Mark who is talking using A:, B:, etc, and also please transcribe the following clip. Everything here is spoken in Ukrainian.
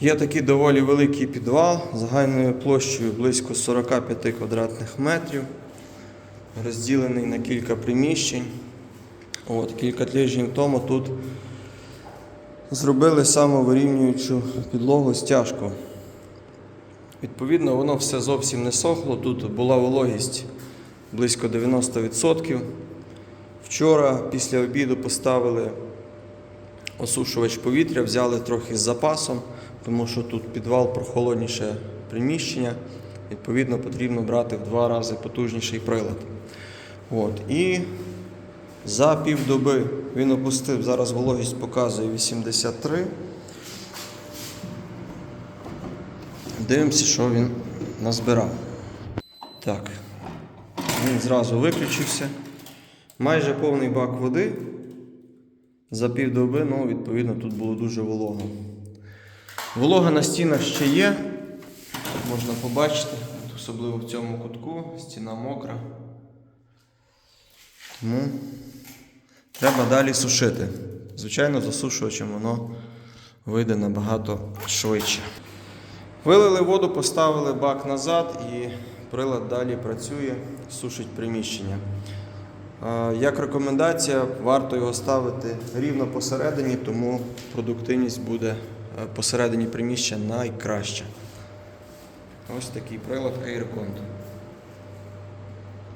A: Є такий доволі великий підвал загальною площею близько 45 квадратних метрів, розділений на кілька приміщень. От, кілька тижнів тому тут зробили самовирівнюючу підлогу стяжку. Відповідно, воно все зовсім не сохло. Тут була вологість близько 90%. Вчора після обіду поставили осушувач повітря, взяли трохи з запасом, тому що тут підвал прохолодніше приміщення. Відповідно, потрібно брати в два рази потужніший прилад. От. І за півдоби він опустив, зараз вологість показує 83. Дивимося, що він назбирав. Так, він зразу виключився. Майже повний бак води. За півдоби, ну, відповідно, тут було дуже волого. Волога на стінах ще є. Можна побачити, особливо в цьому кутку, стіна мокра. Тому треба далі сушити. Звичайно, засушувачем воно вийде набагато швидше. Вилили воду, поставили бак назад і прилад далі працює, сушить приміщення. Як рекомендація, варто його ставити рівно посередині, тому продуктивність буде посередині приміщення найкраще. Ось такий прилад Aircont.